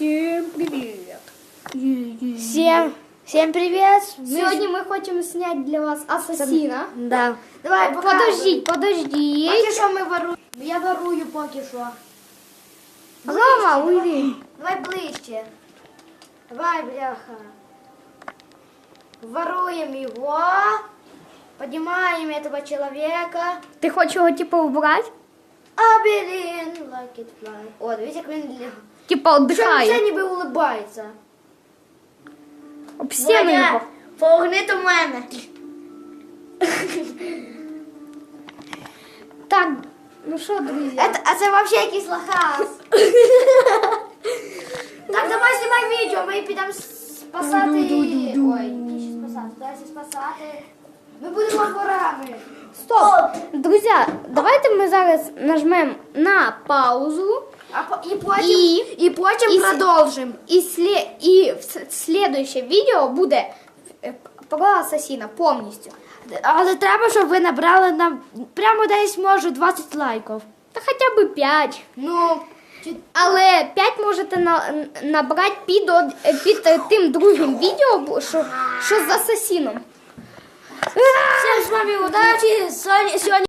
Всем привет! Всем, всем привет! Мы Сегодня мы хотим снять для вас ассасина. Да. Давай, Подожди, подожди. Поки що ми воруємо. Я ворую поки що. Рома, уйди. Давай ближче. Давай, бляха. Воруем его. Поднимаем этого человека. Ти хочеш його типу убрати? Абелин, like it fly. О, дивись, як він ліг. Типа віддихає. все ніби улибається. Об стіну його. погни до мене. Так, ну що, друзі? Это, а це вообще якийсь лохас. так, давай знімай відео, ми підемо спасати. Ой, ні, ще спасати. Далі спасати. Ми будемо ворами. Стоп! Друзі, давайте ми зараз нажмемо на паузу. А по- і потім, І- і, потім і продовжимо. І, сле... і в с- следующее відео буде е, про асасіна повністю. Але треба, щоб ви набрали нам прямо десь може 20 лайків. Та хоча б 5. Ну, чи- Але 5 можете на, набрати під, од- е, під е, тим другим відео, бу- що, що з асасіном. amigos da Sony